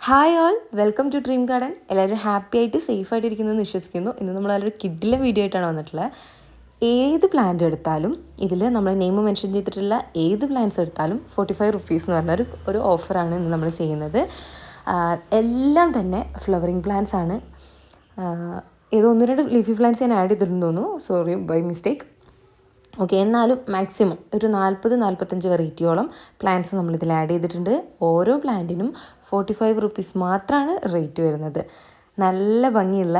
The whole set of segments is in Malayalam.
Hi all welcome to dream garden എല്ലാവരും ഹാപ്പി ആയിട്ട് സേഫ് ആയിട്ട് ഇരിക്കുന്നതെന്ന് വിശ്വസിക്കുന്നു. ഇന്ന് നമ്മൾ നല്ലൊരു കിഡിലെ വീഡിയോ ആയിട്ടാണ് വന്നിട്ടുള്ളത് ഏത് പ്ലാന്റ് എടുത്താലും ഇതിൽ നമ്മൾ നെയിം മെൻഷൻ ചെയ്തിട്ടുള്ള ഏത് പ്ലാന്റ്സ് എടുത്താലും ഫോർട്ടി ഫൈവ് റുപ്പീസ് എന്ന് പറഞ്ഞൊരു ഒരു ഓഫറാണ് ഇന്ന് നമ്മൾ ചെയ്യുന്നത്. എല്ലാം തന്നെ ഫ്ലവറിങ് പ്ലാന്റ്സ് ആണ്. ഏതോ ഒന്ന് രണ്ട് ലീഫി പ്ലാന്റ്സ് ഞാൻ ആഡ് ചെയ്തിട്ടുണ്ടെന്ന് തോന്നുന്നു. സോറി ബൈ മിസ്റ്റേക്ക് ഓക്കെ എന്നാലും മാക്സിമം ഒരു നാൽപ്പത് നാൽപ്പത്തഞ്ച് വെറൈറ്റിയോളം പ്ലാന്റ്സ് നമ്മളിതിൽ ആഡ് ചെയ്തിട്ടുണ്ട്. ഓരോ പ്ലാന്റിനും ഫോർട്ടി ഫൈവ് റുപ്പീസ് മാത്രമാണ് റേറ്റ് വരുന്നത്. നല്ല ഭംഗിയുള്ള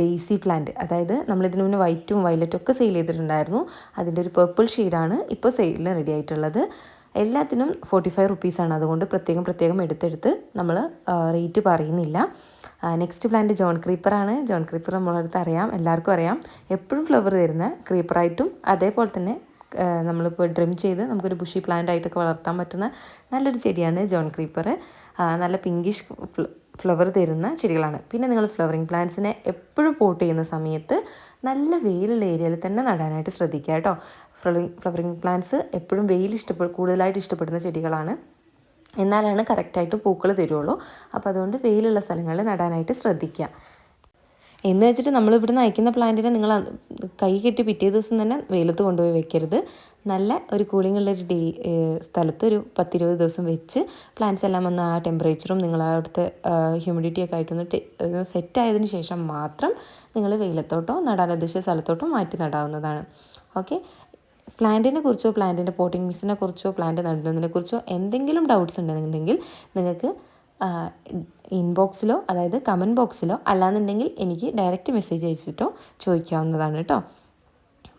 ഡെയ്സി പ്ലാന്റ് അതായത് നമ്മളിതിന് മുന്നേ വൈറ്റും വയലറ്റും ഒക്കെ സെയിൽ ചെയ്തിട്ടുണ്ടായിരുന്നു. അതിന്റെ ഒരു പേർപ്പിൾ ഷെയ്ഡാണ് ഇപ്പോൾ സെയിലിന് റെഡി ആയിട്ടുള്ളത്. എല്ലാത്തിനും ഫോർട്ടി ഫൈവ് റുപ്പീസാണ് അതുകൊണ്ട് പ്രത്യേകം പ്രത്യേകം എടുത്തെടുത്ത് നമ്മൾ റേറ്റ് പറയുന്നില്ല. നെക്സ്റ്റ് പ്ലാന്റ് ജോൺ ക്രീപ്പറാണ് ജോൺ ക്രീപ്പർ നമ്മളടുത്ത് അറിയാം. എല്ലാവർക്കും അറിയാം. എപ്പോഴും ഫ്ലവർ തരുന്ന ക്രീപ്പറായിട്ടും അതേപോലെ തന്നെ നമ്മളിപ്പോൾ ഡ്രിം ചെയ്ത് നമുക്കൊരു ബുഷി പ്ലാന്റ് ആയിട്ടൊക്കെ വളർത്താൻ പറ്റുന്ന നല്ലൊരു ചെടിയാണ് ജോൺ ക്രീപ്പർ നല്ല പിങ്കിഷ് ഫ്ലവർ തരുന്ന ചെടികളാണ്. പിന്നെ നിങ്ങൾ ഫ്ലവറിങ് പ്ലാന്റ്സിനെ എപ്പോഴും പോട്ട് ചെയ്യുന്ന സമയത്ത് നല്ല വെയിലുള്ള ഏരിയയിൽ തന്നെ നടാനായിട്ട് ശ്രദ്ധിക്കുക കേട്ടോ. ഫ്ലവറിങ് ഫ്ലവറിങ് പ്ലാന്റ്സ് എപ്പോഴും വെയിൽ ഇഷ്ടപ്പെടും കൂടുതലായിട്ട് ഇഷ്ടപ്പെടുന്ന ചെടികളാണ്. എന്നാലാണ് കറക്റ്റായിട്ട് പൂക്കൾ തരുള്ളൂ. അപ്പോൾ അതുകൊണ്ട് വെയിലുള്ള സ്ഥലങ്ങളിൽ നടാനായിട്ട് ശ്രദ്ധിക്കുക എന്ന് വെച്ചിട്ട് നമ്മൾ ഇവിടുന്ന് അയക്കുന്ന പ്ലാന്റിനെ നിങ്ങൾ കൈ കെട്ടി പിറ്റേ ദിവസം തന്നെ വെയിലത്ത് കൊണ്ടുപോയി വെക്കരുത്. നല്ല ഒരു കൂളിംഗ് ഉള്ള ഒരു ഡേ സ്ഥലത്ത് ഒരു പത്തിരുപത് ദിവസം വെച്ച് പ്ലാന്റ്സ് എല്ലാം ഒന്ന് ആ ടെമ്പറേച്ചറും നിങ്ങൾ അവിടുത്തെ ഹ്യൂമിഡിറ്റി ഒക്കെ ആയിട്ടൊന്ന് സെറ്റ് ആയതിനു ശേഷം മാത്രം നിങ്ങൾ വെയിലത്തോട്ടോ നടാൻ ഉദ്ദേശിച്ച സ്ഥലത്തോട്ടോ മാറ്റി നടാവുന്നതാണ്. ഓക്കെ? പ്ലാന്റിനെ കുറിച്ചോ പ്ലാന്റിന്റെ പോട്ടിംഗ് മിക്സിനെ കുറിച്ചോ പ്ലാന്റ് നടുന്നതിനെ കുറിച്ചോ എന്തെങ്കിലും ഡൗട്ട്സ് ഉണ്ടെന്നുണ്ടെങ്കിൽ നിങ്ങൾക്ക് ഇൻബോക്സിലോ അതായത് കമന്റ് ബോക്സിലോ അല്ലാന്നുണ്ടെങ്കിൽ എനിക്ക് ഡയറക്റ്റ് മെസ്സേജ് അയച്ചിട്ടോ ചോദിക്കാവുന്നതാണ് കേട്ടോ.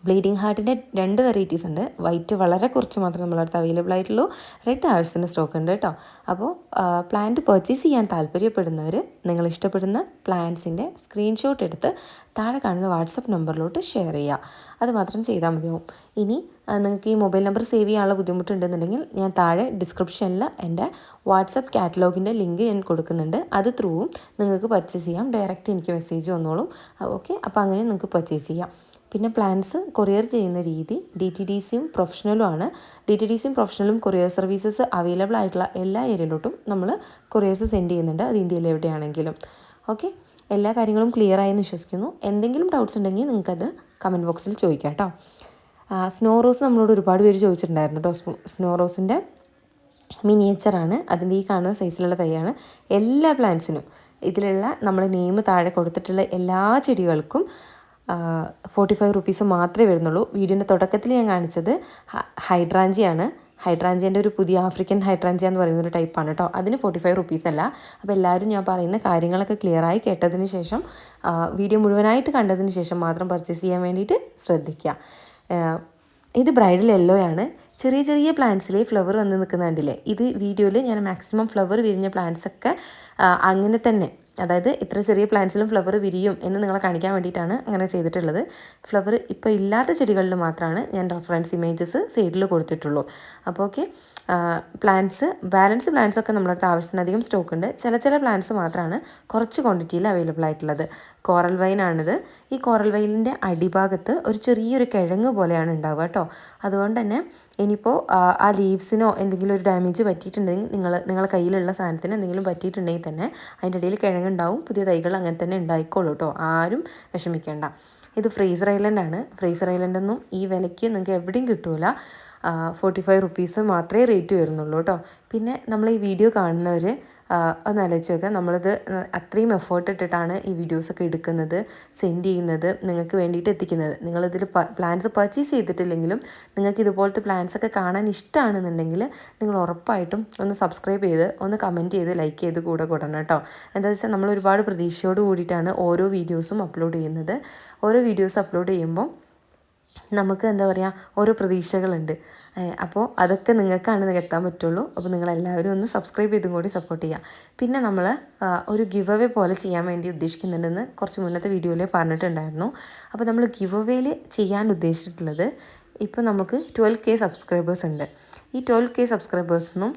ബ്ലീഡിങ് ഹാർട്ടിന്റെ രണ്ട് വെറൈറ്റീസ് ഉണ്ട്. വൈറ്റ് വളരെ കുറച്ച് മാത്രമേ നമ്മളടുത്ത് അവൈലബിൾ ആയിട്ടുള്ളൂ. റെഡ് ആവശ്യത്തിന് സ്റ്റോക്ക് ഉണ്ട് കേട്ടോ. അപ്പോൾ പ്ലാന്റ് പർച്ചേസ് ചെയ്യാൻ താല്പര്യപ്പെടുന്നവർ നിങ്ങൾ ഇഷ്ടപ്പെടുന്ന പ്ലാന്റ്സിന്റെ സ്ക്രീൻഷോട്ട് എടുത്ത് താഴെ കാണുന്ന വാട്സപ്പ് നമ്പറിലോട്ട് ഷെയർ ചെയ്യുക. അത് മാത്രം ചെയ്താൽ മതിയാവും. ഇനി നിങ്ങൾക്ക് ഈ മൊബൈൽ നമ്പർ സേവ് ചെയ്യാനുള്ള ബുദ്ധിമുട്ടുണ്ടെന്നുണ്ടെങ്കിൽ ഞാൻ താഴെ ഡിസ്ക്രിപ്ഷനിൽ എന്റെ വാട്സപ്പ് കാറ്റലോഗിന്റെ ലിങ്ക് ഞാൻ കൊടുക്കുന്നുണ്ട്. അത് ത്രൂവും നിങ്ങൾക്ക് പർച്ചേസ് ചെയ്യാം. ഡയറക്റ്റ് എനിക്ക് മെസ്സേജ് വന്നോളും. ഓക്കെ അപ്പോൾ അങ്ങനെ നിങ്ങൾക്ക് പർച്ചേസ് ചെയ്യാം. പിന്നെ പ്ലാൻസ് കൊറിയർ ചെയ്യുന്ന രീതി ഡി ടി ഡി സിയും പ്രൊഫഷണലും ആണ്. ഡി ടി ഡി സിയും പ്രൊഫഷണലും കൊറിയർ സർവീസസ് അവൈലബിൾ ആയിട്ടുള്ള എല്ലാ ഏരിയയിലോട്ടും നമ്മൾ കൊറിയേഴ്സ് സെൻഡ് ചെയ്യുന്നുണ്ട്. അത് ഇന്ത്യയിൽ എവിടെയാണെങ്കിലും. ഓക്കെ എല്ലാ കാര്യങ്ങളും ക്ലിയർ ആയെന്ന് വിശ്വസിക്കുന്നു. എന്തെങ്കിലും ഡൗട്ട്സ് ഉണ്ടെങ്കിൽ നിങ്ങൾക്കത് കമന്റ് ബോക്സിൽ ചോദിക്കാം കേട്ടോ സ്നോ റോസ് നമ്മളോട് ഒരുപാട് പേര് ചോദിച്ചിട്ടുണ്ടായിരുന്നു കേട്ടോ സ്നോ റോസിന്റെ മിനിയേച്ചറാണ് അതിന്റെ ഈ കാണുന്ന സൈസിലുള്ള തൈയാണ്. എല്ലാ പ്ലാന്റ്സിനും ഇതിലുള്ള നമ്മൾ നെയിം താഴെ കൊടുത്തിട്ടുള്ള എല്ലാ ചെടികൾക്കും ഫോർട്ടി ഫൈവ് റുപ്പീസ് മാത്രമേ വരുന്നുള്ളൂ. വീഡിയോന്റെ തുടക്കത്തിൽ ഞാൻ കാണിച്ചത് ഹൈഡ്രാഞ്ചിയാണ്. ഹൈഡ്രാഞ്ചിന്റെ ഒരു പുതിയ ആഫ്രിക്കൻ ഹൈഡ്രാഞ്ചിയ എന്ന് പറയുന്ന ഒരു ടൈപ്പാണ് കേട്ടോ അതിന് ഫോർട്ടി ഫൈവ് റുപ്പീസ് അല്ല. അപ്പോൾ എല്ലാവരും ഞാൻ പറയുന്ന കാര്യങ്ങളൊക്കെ ക്ലിയറായി കേട്ടതിന് ശേഷം വീഡിയോ മുഴുവനായിട്ട് കണ്ടതിന് ശേഷം മാത്രം പർച്ചേസ് ചെയ്യാൻ വേണ്ടിയിട്ട് ശ്രദ്ധിക്കുക ഇത് ബ്രൈഡൽ യെല്ലോ ആണ്. ചെറിയ ചെറിയ പ്ലാന്റ്സിലെ ഫ്ലവർ വന്ന് നിൽക്കുന്നുണ്ടല്ലേ? ഇത് വീഡിയോയിൽ ഞാൻ മാക്സിമം ഫ്ലവർ വിരിഞ്ഞ പ്ലാന്റ്സൊക്കെ അങ്ങനെ തന്നെ അതായത് ഇത്ര ചെറിയ പ്ലാന്റ്സിലും ഫ്ലവർ വിരിയും എന്ന് നിങ്ങളെ കാണിക്കാൻ വേണ്ടിയിട്ടാണ് അങ്ങനെ ചെയ്തിട്ടുള്ളത്. ഫ്ലവർ ഇപ്പോൾ ഇല്ലാത്ത ചെടികളിൽ മാത്രമാണ് ഞാൻ റെഫറൻസ് ഇമേജസ് സൈഡിൽ കൊടുത്തിട്ടുള്ളൂ. അപ്പോൾ ഓക്കെ പ്ലാന്റ്സ് ബാലൻസ് പ്ലാന്റ്സ് ഒക്കെ നമ്മളടുത്ത് ആവശ്യത്തിനധികം സ്റ്റോക്ക് ഉണ്ട്. ചില ചില പ്ലാന്റ്സ് മാത്രമാണ് കുറച്ച് ക്വാണ്ടിറ്റിയിൽ അവൈലബിൾ ആയിട്ടുള്ളത്. കോറൽ വൈനാണിത്. ഈ കോറൽ വൈനിന്റെ അടിഭാഗത്ത് ഒരു ചെറിയൊരു കിഴങ്ങ് പോലെയാണ് ഉണ്ടാവുക കേട്ടോ. അതുകൊണ്ട് തന്നെ ഇനിയിപ്പോൾ ആ ലീവ്സിനോ എന്തെങ്കിലും ഒരു ഡാമേജ് പറ്റിയിട്ടുണ്ടെങ്കിൽ നിങ്ങൾ നിങ്ങളുടെ കയ്യിലുള്ള സാധനത്തിന് എന്തെങ്കിലും പറ്റിയിട്ടുണ്ടെങ്കിൽ തന്നെ അതിന്റെ ഇടയിൽ കിഴങ്ങുണ്ടാവും. പുതിയ തൈകൾ അങ്ങനെ തന്നെ ഉണ്ടായിക്കോളൂ കേട്ടോ. ആരും വിഷമിക്കേണ്ട. ഇത് ഫ്രീസർ ഐലൻഡ് ആണ്. ഫ്രീസർ ഐലൻഡൊന്നും ഈ വിലയ്ക്ക് നിങ്ങൾക്ക് എവിടെയും കിട്ടൂല. ഫോർട്ടി ഫൈവ് റുപ്പീസ് മാത്രമേ റേറ്റ് വരുന്നുള്ളൂ കേട്ടോ. പിന്നെ നമ്മൾ ഈ വീഡിയോ കാണുന്നവർ ഒന്ന് ആലോചിച്ച് നോക്കുക നമ്മളിത് അത്രയും എഫേർട്ട് ഇട്ടിട്ടാണ് ഈ വീഡിയോസൊക്കെ എടുക്കുന്നത് സെൻഡ് ചെയ്യുന്നത് നിങ്ങൾക്ക് വേണ്ടിയിട്ട് എത്തിക്കുന്നത്. നിങ്ങളിതിൽ പ്ലാൻസ് പർച്ചേസ് ചെയ്തിട്ടില്ലെങ്കിലും നിങ്ങൾക്ക് ഇതുപോലത്തെ പ്ലാൻസ് ഒക്കെ കാണാൻ ഇഷ്ടമാണെന്നുണ്ടെങ്കിൽ നിങ്ങൾ ഉറപ്പായിട്ടും ഒന്ന് സബ്സ്ക്രൈബ് ചെയ്ത് ഒന്ന് കമന്റ് ചെയ്ത് ലൈക്ക് ചെയ്ത് കൂടെ കൂടണം കേട്ടോ. എന്താ വെച്ചാൽ നമ്മൾ ഒരുപാട് പ്രതീക്ഷയോട് കൂടിയിട്ടാണ് ഓരോ വീഡിയോസും അപ്ലോഡ് ചെയ്യുന്നത്. ഓരോ വീഡിയോസ് അപ്ലോഡ് ചെയ്യുമ്പോൾ നമുക്ക് എന്താ പറയുക ഓരോ പ്രതീക്ഷകളുണ്ട്. അപ്പോൾ അതൊക്കെ നിങ്ങൾക്കാണ് എത്താൻ പറ്റുള്ളൂ. അപ്പോൾ നിങ്ങളെല്ലാവരും ഒന്ന് സബ്സ്ക്രൈബ് ചെയ്തും കൂടി സപ്പോർട്ട് ചെയ്യുക പിന്നെ നമ്മൾ ഒരു ഗിവ് അവേ പോലെ ചെയ്യാൻ വേണ്ടി ഉദ്ദേശിക്കുന്നുണ്ടെന്ന് കുറച്ച് മുന്നത്തെ വീഡിയോയിൽ പറഞ്ഞിട്ടുണ്ടായിരുന്നു. അപ്പോൾ നമ്മൾ ഗിവ് അവേയിൽ ചെയ്യാൻ ഉദ്ദേശിച്ചിട്ടുള്ളത് ഇപ്പോൾ നമുക്ക് ട്വൽവ് കെ സബ്സ്ക്രൈബേഴ്സ് ഉണ്ട്. ഈ ട്വൽവ് കെ സബ്സ്ക്രൈബേഴ്സിനും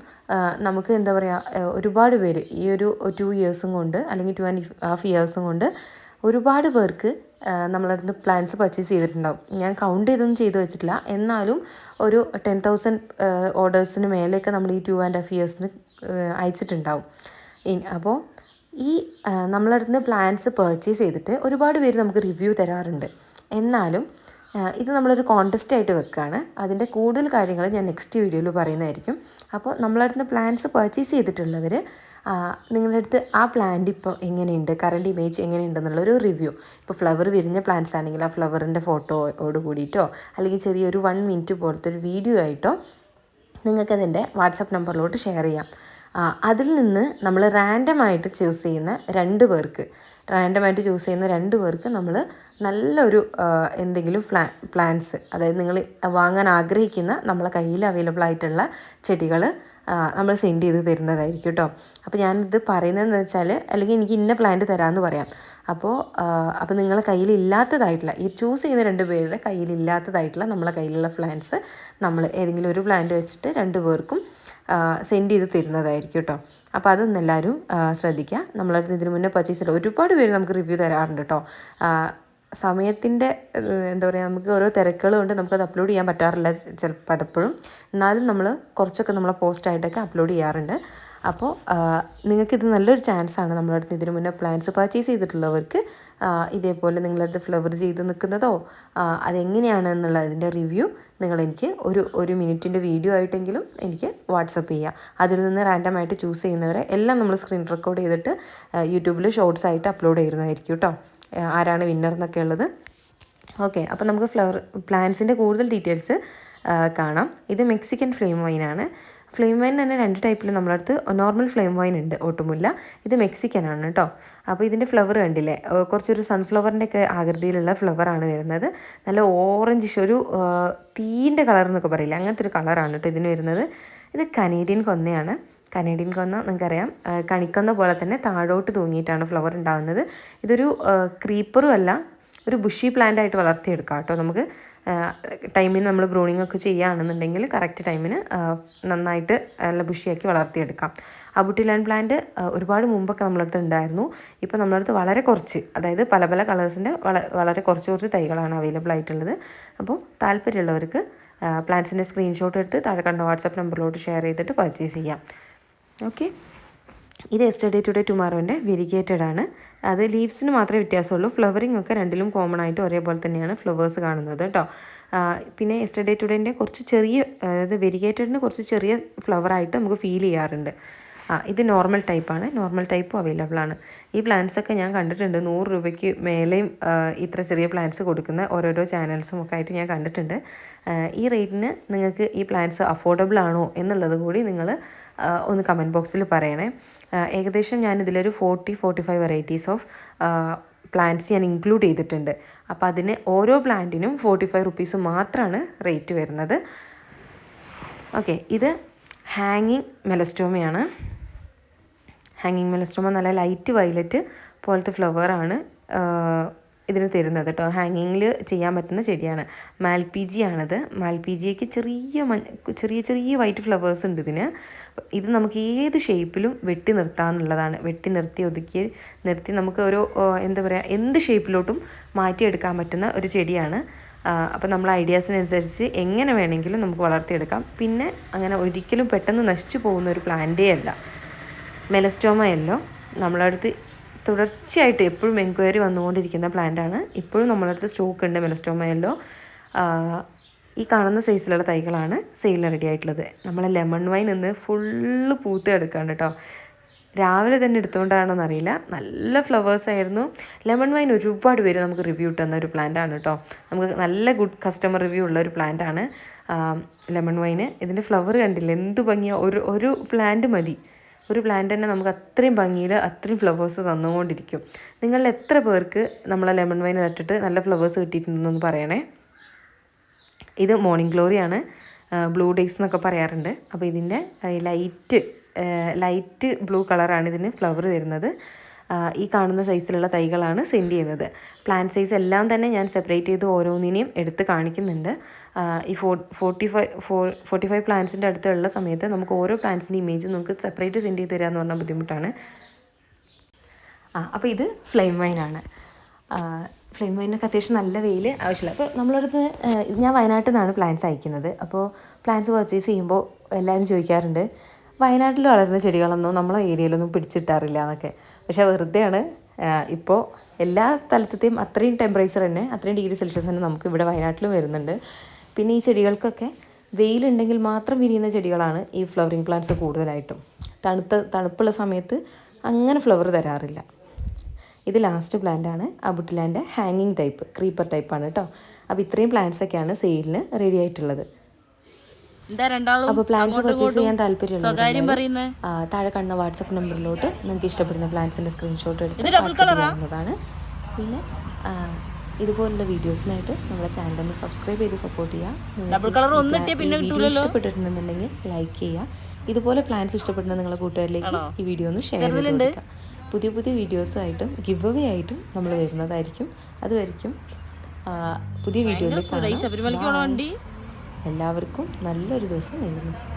നമുക്ക് എന്താ പറയുക ഒരുപാട് പേര് ഈ ഒരു ടു ഇയേഴ്സും കൊണ്ട് അല്ലെങ്കിൽ ടു ആൻഡ് ഹാഫ് ഇയേഴ്സും കൊണ്ട് ഒരുപാട് പേർക്ക് നമ്മളടുത്ത് പ്ലാൻസ് പർച്ചേസ് ചെയ്തിട്ടുണ്ടാവും. ഞാൻ കൗണ്ട് ചെയ്തൊന്നും ചെയ്തു വെച്ചിട്ടില്ല. എന്നാലും ഒരു ടെൻ തൗസൻഡ് ഓർഡേഴ്സിന് മേലെയൊക്കെ നമ്മൾ ഈ ടു ആൻഡ് ഹാഫ് ഇയേഴ്സിന് അയച്ചിട്ടുണ്ടാവും. അപ്പോൾ ഈ നമ്മളുടെ അടുത്ത് പ്ലാൻസ് പർച്ചേസ് ചെയ്തിട്ട് ഒരുപാട് പേര് നമുക്ക് റിവ്യൂ തരാറുണ്ട്. എന്നാലും ഇത് നമ്മളൊരു കോൺടെസ്റ്റ് ആയിട്ട് വെക്കുകയാണ് അതിന്റെ കൂടുതൽ കാര്യങ്ങൾ ഞാൻ നെക്സ്റ്റ് വീഡിയോയിൽ പറയുന്നതായിരിക്കും. അപ്പോൾ നമ്മളടുത്ത് പ്ലാൻസ് പർച്ചേസ് ചെയ്തിട്ടുള്ളവർ നിങ്ങളുടെ അടുത്ത് ആ പ്ലാന്റ് ഇപ്പോൾ എങ്ങനെയുണ്ട്? കറണ്ട് ഇമേജ് എങ്ങനെയുണ്ടെന്നുള്ളൊരു റിവ്യൂ ഇപ്പോൾ ഫ്ലവർ വിരിഞ്ഞ പ്ലാന്റ്സ് ആണെങ്കിൽ ആ ഫ്ലവറിന്റെ ഫോട്ടോയോട് കൂടിയിട്ടോ അല്ലെങ്കിൽ ചെറിയൊരു വൺ മിനിറ്റ് പോലത്തെ ഒരു വീഡിയോ ആയിട്ടോ നിങ്ങൾക്കതിന്റെ വാട്സപ്പ് നമ്പറിലോട്ട് ഷെയർ ചെയ്യാം. അതിൽ നിന്ന് നമ്മൾ റാൻഡമായിട്ട് ചൂസ് ചെയ്യുന്ന രണ്ട് പേർക്ക് റാൻഡമായിട്ട് ചൂസ് ചെയ്യുന്ന രണ്ട് പേർക്ക് നമ്മൾ നല്ലൊരു എന്തെങ്കിലും പ്ലാ പ്ലാന്റ്സ് അതായത് നിങ്ങൾ വാങ്ങാൻ ആഗ്രഹിക്കുന്ന നമ്മളെ കയ്യിൽ അവൈലബിൾ ആയിട്ടുള്ള ചെടികൾ നമ്മൾ സെൻഡ് ചെയ്ത് തരുന്നതായിരിക്കും കേട്ടോ അപ്പോൾ ഞാനിത് പറയുന്നതെന്ന് വെച്ചാൽ അല്ലെങ്കിൽ എനിക്ക് ഇന്ന പ്ലാന്റ് തരാമെന്ന് പറയാം. അപ്പോൾ അപ്പോൾ നിങ്ങളെ കയ്യിൽ ഇല്ലാത്തതായിട്ടുള്ള ഈ ചൂസ് ചെയ്യുന്ന രണ്ട് പേരുടെ കയ്യിൽ ഇല്ലാത്തതായിട്ടുള്ള നമ്മളെ കയ്യിലുള്ള പ്ലാന്റ്സ് നമ്മൾ ഏതെങ്കിലും ഒരു പ്ലാന്റ് വെച്ചിട്ട് രണ്ട് പേർക്കും സെൻഡ് ചെയ്ത് തരുന്നതായിരിക്കും കേട്ടോ അപ്പോൾ അതൊന്നും എല്ലാവരും ശ്രദ്ധിക്കുക നമ്മളടുത്ത് ഇതിന് മുന്നേ പർച്ചേസ് ചെയ്ത ഒരുപാട് പേര് നമുക്ക് റിവ്യൂ തരാറുണ്ട് കേട്ടോ സമയത്തിന്റെ എന്താ പറയുക നമുക്ക് ഓരോ തിരക്കുകൾ കൊണ്ട് നമുക്കത് അപ്ലോഡ് ചെയ്യാൻ പറ്റാറില്ല ചില പലപ്പോഴും. എന്നാലും നമ്മൾ കുറച്ചൊക്കെ നമ്മളെ പോസ്റ്റായിട്ടൊക്കെ അപ്ലോഡ് ചെയ്യാറുണ്ട്. അപ്പോൾ നിങ്ങൾക്കിത് നല്ലൊരു ചാൻസാണ് നമ്മളടുത്ത് ഇതിനു മുന്നേ പ്ലാൻസ് പർച്ചേസ് ചെയ്തിട്ടുള്ളവർക്ക്. ഇതേപോലെ നിങ്ങളടുത്ത് ഫ്ലവർ ചെയ്ത് നിൽക്കുന്നതോ അതെങ്ങനെയാണ് എന്നുള്ള അതിന്റെ റിവ്യൂ നിങ്ങളെനിക്ക് ഒരു ഒരു മിനിറ്റിന്റെ വീഡിയോ ആയിട്ടെങ്കിലും എനിക്ക് വാട്സപ്പ് ചെയ്യുക അതിൽ നിന്ന് റാൻഡമായിട്ട് ചൂസ് ചെയ്യുന്നവരെ എല്ലാം നമ്മൾ സ്ക്രീൻ റെക്കോർഡ് ചെയ്തിട്ട് യൂട്യൂബിൽ ഷോർട്സ് ആയിട്ട് അപ്ലോഡ് ചെയ്യുന്നതായിരിക്കും കേട്ടോ ആരാണ് വിന്നർ എന്നൊക്കെ ഉള്ളത്. ഓക്കെ അപ്പോൾ നമുക്ക് ഫ്ലവർ പ്ലാന്റ്സിന്റെ കൂടുതൽ ഡീറ്റെയിൽസ് കാണാം. ഇത് മെക്സിക്കൻ ഫ്ലെയിം വൈനാണ് ഫ്ലെയിം വൈൻ തന്നെ രണ്ട് ടൈപ്പിൽ നമ്മളടുത്ത് നോർമൽ ഫ്ലെയിം വൈൻ ഉണ്ട് ഒട്ടുമില്ല. ഇത് മെക്സിക്കൻ ആണ് കേട്ടോ. അപ്പോൾ ഇതിന്റെ ഫ്ലവർ കണ്ടില്ലേ? കുറച്ചൊരു സൺഫ്ലവറിന്റെ ഒക്കെ ആകൃതിയിലുള്ള ഫ്ലവറാണ് വരുന്നത്. നല്ല ഓറഞ്ച് ഒരു തീന്റെ കളർ എന്നൊക്കെ പറയില്ല? അങ്ങനത്തെ ഒരു കളറാണ് കേട്ടോ ഇതിന് വരുന്നത്. ഇത് കനേഡിയൻ കൊന്നയാണ്. കനേഡിയൻ കൊന്ന നിങ്ങൾക്കറിയാം കണിക്കൊന്ന പോലെ തന്നെ താഴോട്ട് തൂങ്ങിയിട്ടാണ് ഫ്ലവർ ഉണ്ടാകുന്നത് ഇതൊരു ക്രീപ്പറും അല്ല ഒരു ബുഷി പ്ലാന്റ് ആയിട്ട് വളർത്തിയെടുക്കാം കേട്ടോ നമുക്ക്. ടൈമിന് നമ്മൾ ബ്രൂണിംഗ് ഒക്കെ ചെയ്യുകയാണെന്നുണ്ടെങ്കിൽ കറക്റ്റ് ടൈമിന് നന്നായിട്ട് നല്ല ബുഷിയാക്കി വളർത്തിയെടുക്കാം. അബുട്ടി ലാൻഡ് പ്ലാന്റ് ഒരുപാട് മുമ്പൊക്കെ നമ്മളടുത്ത് ഉണ്ടായിരുന്നു. ഇപ്പോൾ നമ്മളടുത്ത് വളരെ കുറച്ച് അതായത് പല പല കളേഴ്സിന്റെ വളരെ കുറച്ച് കുറച്ച് തൈകളാണ് അവൈലബിൾ ആയിട്ടുള്ളത്. അപ്പോൾ താല്പര്യമുള്ളവർക്ക് പ്ലാന്റ്സിന്റെ സ്ക്രീൻഷോട്ട് എടുത്ത് താഴെ കണ്ട വാട്സാപ്പ് നമ്പറിലോട്ട് ഷെയർ ചെയ്തിട്ട് പർച്ചേസ് ചെയ്യാം. ഓക്കെ. ഇത് എസ്റ്റർഡേ ടുഡേ ടുമാറോന്റെ വെരിഗേറ്റഡ് ആണ്. അത് ലീവ്സിന് മാത്രമേ വ്യത്യാസമുള്ളൂ. ഫ്ലവറിംഗ് ഒക്കെ രണ്ടിലും കോമൺ ആയിട്ട് ഒരേപോലെ തന്നെയാണ് ഫ്ലവേഴ്സ് കാണുന്നത് കേട്ടോ പിന്നെ എസ്റ്റർഡേ ടുഡേന്റെ കുറച്ച് ചെറിയ അതായത് വെരിഗേറ്റഡിന് കുറച്ച് ചെറിയ ഫ്ലവറായിട്ട് നമുക്ക് ഫീൽ ചെയ്യാറുണ്ട്. ആ ഇത് നോർമൽ ടൈപ്പാണ് നോർമൽ ടൈപ്പും അവൈലബിൾ ആണ്. ഈ പ്ലാന്റ്സ് ഒക്കെ ഞാൻ കണ്ടിട്ടുണ്ട്. നൂറ് രൂപയ്ക്ക് മേലെയും ഇത്ര ചെറിയ പ്ലാന്റ്സ് കൊടുക്കുന്ന ഓരോരോ ചാനൽസും ഒക്കെ ആയിട്ട് ഞാൻ കണ്ടിട്ടുണ്ട്. ഈ റേറ്റിന് നിങ്ങൾക്ക് ഈ പ്ലാന്റ്സ് അഫോർഡബിൾ ആണോ എന്നുള്ളത് കൂടി നിങ്ങൾ ഒന്ന് കമന്റ് ബോക്സിൽ പറയണേ. ഏകദേശം ഞാൻ ഇതിലൊരു forty forty five varieties of plants ഞാൻ ഇൻക്ലൂഡ് ചെയ്തിട്ടുണ്ട്. അപ്പോൾ അതിന് ഓരോ പ്ലാന്റിനും ഫോർട്ടി ഫൈവ് റുപ്പീസ് മാത്രമാണ് റേറ്റ് വരുന്നത്. ഓക്കെ ഇത് ഹാങ്ങിങ് മെലസ്റ്റോമയാണ് ഹാങ്ങിങ് മെലസ്ട്രോമ നല്ല ലൈറ്റ് വയലറ്റ് പോലത്തെ ഫ്ലവറാണ് ഇതിന് തരുന്നത് കേട്ടോ. ഹാങ്ങിങ്ങിൽ ചെയ്യാൻ പറ്റുന്ന ചെടിയാണ്. മാൽപീജി ആണത്. മാൽപീജിയയ്ക്ക് ചെറിയ ചെറിയ ചെറിയ വൈറ്റ് ഫ്ലവേഴ്സ് ഉണ്ട് ഇതിന്. ഇത് നമുക്ക് ഏത് ഷേപ്പിലും വെട്ടി നിർത്താമെന്നുള്ളതാണ് വെട്ടി നിർത്തി ഒതുക്കി നിർത്തി നമുക്ക് ഒരു എന്താ പറയുക എന്ത് ഷേപ്പിലോട്ടും മാറ്റിയെടുക്കാൻ പറ്റുന്ന ഒരു ചെടിയാണ്. അപ്പോൾ നമ്മൾ ഐഡിയാസിനനുസരിച്ച് എങ്ങനെ വേണമെങ്കിലും നമുക്ക് വളർത്തിയെടുക്കാം. പിന്നെ അങ്ങനെ ഒരിക്കലും പെട്ടെന്ന് നശിച്ചു പോകുന്ന ഒരു പ്ലാന്റേ അല്ല. Melastoma yellow. നമ്മളടുത്ത് തുടർച്ചയായിട്ട് എപ്പോഴും എൻക്വയറി വന്നുകൊണ്ടിരിക്കുന്ന പ്ലാന്റാണ്. ഇപ്പോഴും നമ്മളടുത്ത് സ്റ്റോക്ക് ഉണ്ട് മെലസ്റ്റോമയല്ലോ ഈ കാണുന്ന സൈസിലുള്ള തൈകളാണ് സെയിലിന് റെഡി ആയിട്ടുള്ളത്. നമ്മളെ ലെമൺ വൈൻ നിന്ന് ഫുള്ള് പൂത്ത് എടുക്കാണ് കേട്ടോ. രാവിലെ തന്നെ എടുത്തുകൊണ്ടാണോന്ന് അറിയില്ല. നല്ല ഫ്ലവേഴ്സ് ആയിരുന്നു. ലെമൺ വൈൻ ഒരുപാട് പേര് നമുക്ക് റിവ്യൂ തന്ന ഒരു പ്ലാന്റ് ആണ് കേട്ടോ. നമുക്ക് നല്ല ഗുഡ് കസ്റ്റമർ റിവ്യൂ ഉള്ള ഒരു പ്ലാന്റ് ആണ് ലെമൺ വൈന്. ഇതിന്റെ ഫ്ലവർ കണ്ടില്ല? എന്ത് ഭംഗിയാണ് ഒരു ഒരു പ്ലാന്റ് മതി. ഒരു പ്ലാന്റ് തന്നെ നമുക്ക് അത്രയും ഭംഗിയിൽ അത്രയും ഫ്ലവേഴ്സ് തന്നുകൊണ്ടിരിക്കും. നിങ്ങൾ എത്ര പേർക്ക് നമ്മളെ ലെമൺ വൈൻ നട്ടിട്ട് നല്ല ഫ്ലവേഴ്സ് കിട്ടിയിട്ടുണ്ടെന്ന് പറയണേ. ഇത് മോർണിംഗ് ഗ്ലോറിയാണ് ബ്ലൂ ഡേയ്സ് എന്നൊക്കെ പറയാറുണ്ട്. അപ്പോൾ ഇതിന്റെ ലൈറ്റ് ലൈറ്റ് ബ്ലൂ കളറാണ് ഇതിന് ഫ്ലവർ തരുന്നത്. ഈ കാണുന്ന സൈസിലുള്ള തൈകളാണ് സെൻഡ് ചെയ്യുന്നത്. പ്ലാന്റ് സൈസ് എല്ലാം തന്നെ ഞാൻ സെപ്പറേറ്റ് ചെയ്ത് ഓരോന്നിനെയും എടുത്ത് കാണിക്കുന്നുണ്ട്. ഈ four forty five four forty five പ്ലാന്റ്സിന്റെ അടുത്തുള്ള സമയത്ത് നമുക്ക് ഓരോ പ്ലാന്റ്സിന്റെ ഇമേജും നമുക്ക് സെപ്പറേറ്റ് സെൻഡ് ചെയ്ത് തരാമെന്ന് പറഞ്ഞാൽ ബുദ്ധിമുട്ടാണ്. ആ അപ്പോൾ ഇത് ഫ്ലെയിം വൈനാണ് ഫ്ലെയിം വൈനൊക്കെ അത്യാവശ്യം നല്ല വെയിൽ ആവശ്യമില്ല. അപ്പോൾ നമ്മളടുത്ത് ഞാൻ വയനാട്ടിൽ നിന്നാണ് പ്ലാന്റ്സ് അയക്കുന്നത്. അപ്പോൾ പ്ലാന്റ്സ് പർച്ചേസ് ചെയ്യുമ്പോൾ എല്ലാവരും ചോദിക്കാറുണ്ട് വയനാട്ടിൽ വളരുന്ന ചെടികളൊന്നും നമ്മളെ ഏരിയയിലൊന്നും പിടിച്ചിട്ടാറില്ല എന്നൊക്കെ പക്ഷേ വെറുതെയാണ് ഇപ്പോൾ എല്ലാ സ്ഥലത്തെയും അത്രയും ടെമ്പറേച്ചർ തന്നെ അത്രയും ഡിഗ്രി സെൽഷ്യസ് തന്നെ നമുക്ക് ഇവിടെ വയനാട്ടിലും വരുന്നുണ്ട്. പിന്നെ ഈ ചെടികൾക്കൊക്കെ വെയിലുണ്ടെങ്കിൽ മാത്രം വിരിയുന്ന ചെടികളാണ് ഈ ഫ്ലവറിങ് പ്ലാന്റ്സ് കൂടുതലായിട്ടും. തണുത്ത തണുപ്പുള്ള സമയത്ത് അങ്ങനെ ഫ്ലവർ തരാറില്ല. ഇത് ലാസ്റ്റ് പ്ലാന്റാണ് അബുട്ടിലാന്റെ ഹാങ്ങിങ് ടൈപ്പ് ക്രീപ്പർ ടൈപ്പാണ് കേട്ടോ അപ്പോൾ ഇത്രയും പ്ലാന്റ്സൊക്കെയാണ് സെയിലിന് റെഡി ആയിട്ടുള്ളത്. അപ്പോൾ പ്ലാന്റ്സ് പർച്ചേസ് ചെയ്യാൻ താല്പര്യമുള്ള താഴെ കാണുന്ന വാട്സപ്പ് നമ്പറിലോട്ട് നിങ്ങൾക്ക് ഇഷ്ടപ്പെടുന്ന പ്ലാന്റ്സിന്റെ സ്ക്രീൻഷോട്ട് എടുക്കുന്നതാണ് പിന്നെ ഇതുപോലുള്ള വീഡിയോസിനായിട്ട് നമ്മുടെ ചാനൽ ഒന്ന് സബ്സ്ക്രൈബ് ചെയ്ത് സപ്പോർട്ട് ചെയ്യുക ഇഷ്ടപ്പെട്ടിട്ടുണ്ടെന്നുണ്ടെങ്കിൽ ലൈക്ക് ചെയ്യുക ഇതുപോലെ പ്ലാൻസ് ഇഷ്ടപ്പെടുന്ന നിങ്ങളുടെ കൂട്ടുകാരിലേക്ക്? ഈ വീഡിയോ ഒന്ന് ഷെയർ ചെയ്ത് കൊടുക്കുക പുതിയ പുതിയ വീഡിയോസുമായിട്ടും ഗിവ് അവേ ആയിട്ടും നമ്മൾ വരുന്നതായിരിക്കും. അതുവരിക്കും പുതിയ വീഡിയോയിൽ വണ്ടി? എല്ലാവർക്കും നല്ലൊരു ദിവസം നേരുന്നു.